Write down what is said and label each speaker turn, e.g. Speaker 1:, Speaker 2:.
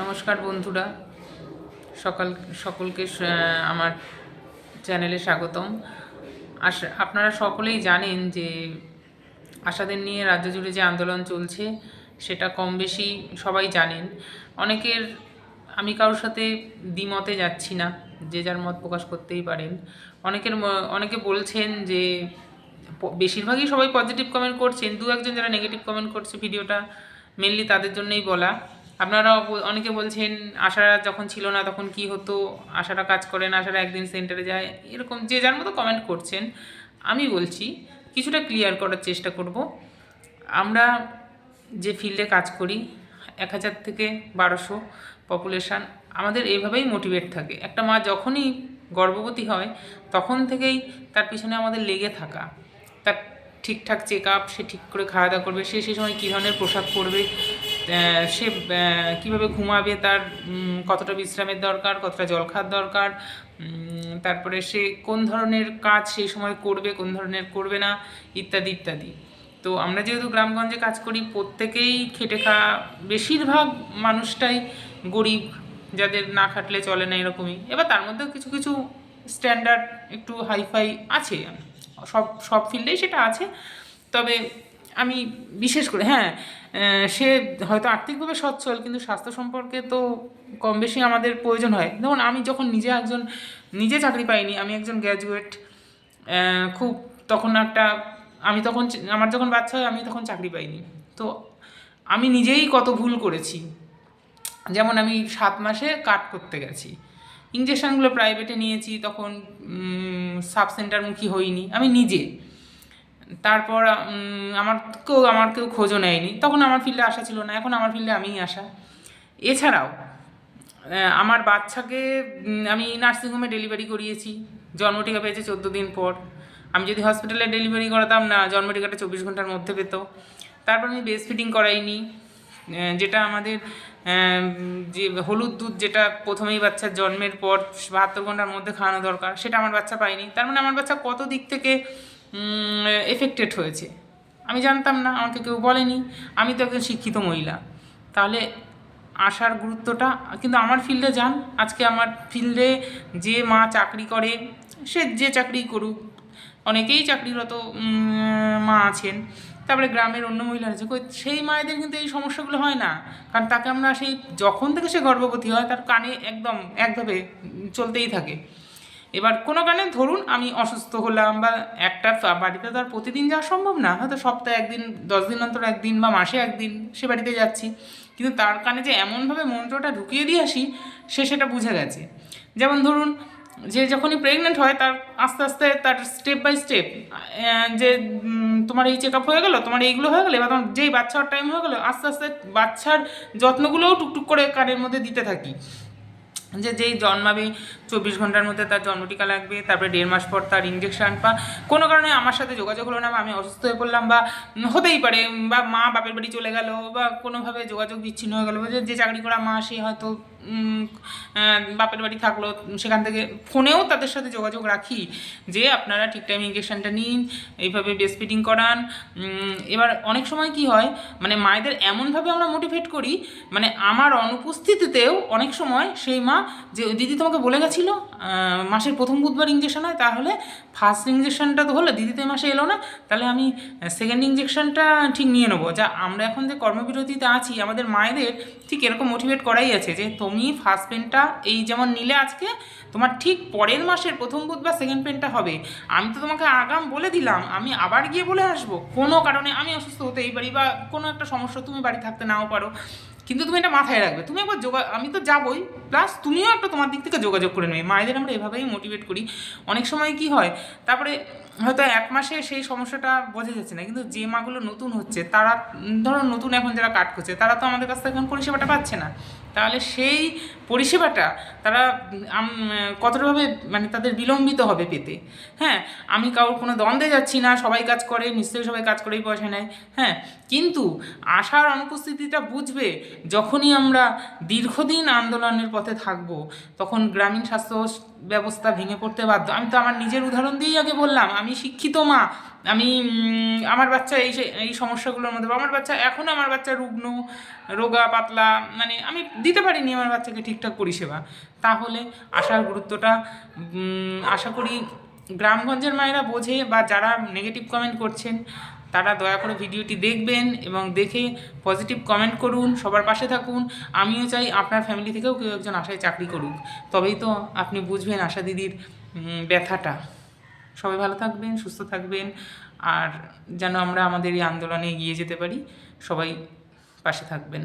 Speaker 1: নমস্কার বন্ধুরা। সকাল, সকলকে আমার চ্যানেলে স্বাগতম। আস আপনারা সকলেই জানেন যে আশাদের নিয়ে রাজ্য জুড়ে যে আন্দোলন চলছে, সেটা কম বেশি সবাই জানেন। অনেকের, আমি কারোর সাথে দ্বিমতে যাচ্ছি না, যে যার মত প্রকাশ করতেই পারেন। অনেকের অনেকে বলছেন যে বেশিরভাগই সবাই পজিটিভ কমেন্ট করছেন দু একজন যারা নেগেটিভ কমেন্ট করছে ভিডিওটা মেনলি তাদের জন্যই বলা। আপনারা অনেকে বলছেন আশারা যখন ছিল না তখন কি হতো? আশারা কাজ করেন আশারা একদিন সেন্টারে যায়। এরকম যে যার মতো কমেন্ট করছেন, আমি বলছি কিছুটা ক্লিয়ার করার চেষ্টা করব। আমরা যে ফিল্ডে কাজ করি, এক হাজার থেকে বারোশো পপুলেশান আমাদের এইভাবেই মোটিভেট থাকে। একটা মা যখনই গর্ভবতী হয়, তখন থেকেই তার পিছনে আমাদের লেগে থাকা। তার ঠিকঠাক চেক আপ সে ঠিক করে খাওয়া দাওয়া করবে, সে সে সময় কী ধরনের পোশাক পরবে সে কীভাবে ঘুমাবে, তার কতটা বিশ্রামের দরকার, কতটা জল খাওয়ার দরকার তারপরে সে কোন ধরনের কাজ সেই সময় করবে, কোন ধরনের করবে না, ইত্যাদি ইত্যাদি। তো আমরা যেহেতু গ্রামগঞ্জে কাজ করি, প্রত্যেকেই খেটে খাওয়া, বেশিরভাগ মানুষটাই গরিব, যাদের না খাটলে চলে না এরকমই। এবার তার মধ্যেও কিছু কিছু স্ট্যান্ডার্ড একটু হাইফাই আছে। সব সব ফিল্ডেই সেটা আছে। তবে আমি বিশেষ করে হ্যাঁ সে হয়তো আর্থিকভাবে সচ্ছল, কিন্তু স্বাস্থ্য সম্পর্কে তো কম বেশি আমাদের প্রয়োজন হয়। যেমন আমি যখন নিজে একজন, নিজে চাকরি পাইনি, আমি একজন গ্র্যাজুয়েট খুব তখন একটা, আমি তখন আমার যখন বাচ্চা হয়, আমি তখন চাকরি পাইনি। তো আমি নিজেই কত ভুল করেছি। যেমন আমি সাত মাসে কাট করতে গেছি। ইঞ্জেকশনগুলো প্রাইভেটে নিয়েছি, তখন সাব সেন্টারমুখী হইনি। আমি নিজে। তারপর আমার কেউ আমার কেউ খোঁজও নেয়নি। তখন আমার ফিল্ডে আসা ছিল না, এখন আমার ফিল্ডে আমিই আসা। এছাড়াও আমার বাচ্চাকে আমি নার্সিংহোমে ডেলিভারি করিয়েছি। জন্মটিকা পেয়েছে চোদ্দ দিন পর। আমি যদি হসপিটালে ডেলিভারি করাতাম, না জন্মটিকাটা চব্বিশ ঘণ্টার মধ্যে পেতো। তারপর আমি বেস ফিটিং করাইনি। যেটা আমাদের যে হলুদ দুধ যেটা প্রথমেই বাচ্চার জন্মের পর বাহাত্তর ঘণ্টার মধ্যে খাওয়ানো দরকার, সেটা আমার বাচ্চা পায়নি। তার মানে আমার বাচ্চা কত দিক থেকে এফেক্টেড হয়েছে। আমি জানতাম না, আমাকে কেউ বলেনি। আমি তো একজন শিক্ষিত মহিলা। তাহলে আসার গুরুত্বটা, কিন্তু আমার ফিল্ডে যান। আজকে আমার ফিল্ডে যে মা চাকরি করে, সে যে চাকরি করুক, অনেকেই চাকরিরত মা আছেন। তারপরে গ্রামের অন্য মহিলা আছে। সেই মায়েদের কিন্তু এই সমস্যাগুলো হয় না। কারণ তাকে আমরা সেই, যখন থেকে সে গর্ভবতী হয়, তার কানে একদম, একভাবে চলতেই থাকে। এবার কোনো কারণে ধরুন আমি অসুস্থ হলাম বা একটা বাড়িতে তো আর প্রতিদিন যাওয়া সম্ভব না, হয়তো সপ্তাহে একদিন, দশ দিন অন্তর একদিন বা মাসে একদিন সে বাড়িতে যাচ্ছি। কিন্তু তার কানে যে এমনভাবে মন্ত্রটা ঢুকিয়ে দিয়ে আসি, সে সেটা বুঝে গেছে। যেমন ধরুন, যে যখনই প্রেগনেন্ট হয়, তার আস্তে আস্তে তার স্টেপ বাই স্টেপ যে তোমার এই চেক আপ হয়ে গেলো, তোমার এইগুলো হয়ে গেলো, এবার তোমার যেই বাচ্চা টাইম হয়ে গেলো, আস্তে আস্তে বাচ্চার যত্নগুলোও টুকটুক করে কানের মধ্যে দিতে থাকি। যে যেই জন্মাবে চব্বিশ ঘণ্টার মধ্যে তার জন্মটিকা লাগবে, তারপরে দেড় মাস পর তার ইঞ্জেকশান বা কোনো কারণে আমার সাথে যোগাযোগ হলো না বা আমি অসুস্থ হয়ে পড়লাম বা হতেই পারে বা মা বাপের বাড়ি চলে গেলো বা কোনোভাবে যোগাযোগ বিচ্ছিন্ন হয়ে গেলো যে চাকরি করা মা সে হয়তো বাপের বাড়ি থাকল, সেখান থেকে ফোনেও তাদের সাথে যোগাযোগ রাখি যে আপনারা ঠিক টাইমে ইঞ্জেকশনটা নিন, এইভাবে বেস্ট ফিডিং করান। এবার অনেক সময় কি হয় মানে মায়েদের এমনভাবে আমরা মোটিভেট করি মানে আমার অনুপস্থিতিতেও অনেক সময় সেই মা যে, দিদি তোমাকে বলে গেছিল মাসের প্রথম বুধবার ইঞ্জেকশন হয়, তাহলে ফার্স্ট ইঞ্জেকশনটা তো হলো, দিদি তো মাসে এলো না, তাহলে আমি সেকেন্ড ইঞ্জেকশনটা ঠিক নিয়ে নেব। যা আমরা এখন যে কর্মবিরতিতে আছি, আমাদের মায়েদের ঠিক এরকম মোটিভেট করাই আছে যে তুমি ফার্স্ট পেনটা এই যেমন নিলে আজকে, তোমার ঠিক পরের মাসের প্রথম বুধবার সেকেন্ড পেনটা হবে। আমি তো তোমাকে আগাম বলে দিলাম, আমি আবার গিয়ে বলে আসব। কোনো কারণে আমি অসুস্থ হতেই পারি বা কোনো একটা সমস্যা, তুমি বাড়ি থাকতে নাও পারো। কিন্তু তুমি এটা মাথায় রাখবে। তুমি একবার যোগা, আমি তো যাবই প্লাস তুমিও একটা তোমার দিক থেকে যোগাযোগ করে নেবে। মায়েদের আমরা এভাবেই মোটিভেট করি। অনেক সময় কি হয়, তারপরে হয়তো এক মাসে সেই সমস্যাটা বোঝা যাচ্ছে না, কিন্তু যে মাগুলো নতুন হচ্ছে, তারা ধরো নতুন এখন যারা কাট করছে, তারা তো আমাদের কাছ থেকে এখন পরিষেবাটা পাচ্ছে না। তাহলে সেই পরিষেবাটা তারা কতটাভাবে মানে তাদের বিলম্বিত হবে পেতে। হ্যাঁ আমি কারোর কোনো দ্বন্দ্বে যাচ্ছি না, সবাই কাজ করে নিশ্চয়ই সবাই কাজ করেই পয়সা নেয়। হ্যাঁ কিন্তু আশার অনুপস্থিতিটা বুঝবে যখনই আমরা দীর্ঘদিন আন্দোলনের পথে থাকব, তখন গ্রামীণ স্বাস্থ্য ব্যবস্থা ভেঙে পড়তে বাধ্য। আমি তো আমার নিজের উদাহরণ দিয়েই আগে বললাম, আমি শিক্ষিত মা, আমি আমার বাচ্চা এই এই সমস্যাগুলোর মধ্যে আমার বাচ্চা এখন আমার বাচ্চা রুগ্ন, রোগা, পাতলা মানে আমি দিতে পারিনি আমার বাচ্চাকে ঠিকঠাক পরিষেবা। তাহলে আশার গুরুত্বটা আশা করি গ্রামগঞ্জের মায়েরা বোঝে বা যারা নেগেটিভ কমেন্ট করছেন তারা দয়া করে ভিডিওটি দেখবেন এবং দেখে পজিটিভ কমেন্ট করুন, সবার পাশে থাকুন। আমিও চাই আপনার ফ্যামিলি থেকেও কেউ একজন আশায় চাকরি করুক। তবেই তো আপনি বুঝবেন আশা দিদির ব্যথাটা। সবাই ভালো থাকবেন, সুস্থ থাকবেন, আর যেন আমরা আমাদের এই আন্দোলনে এগিয়ে যেতে পারি, সবাই পাশে থাকবেন।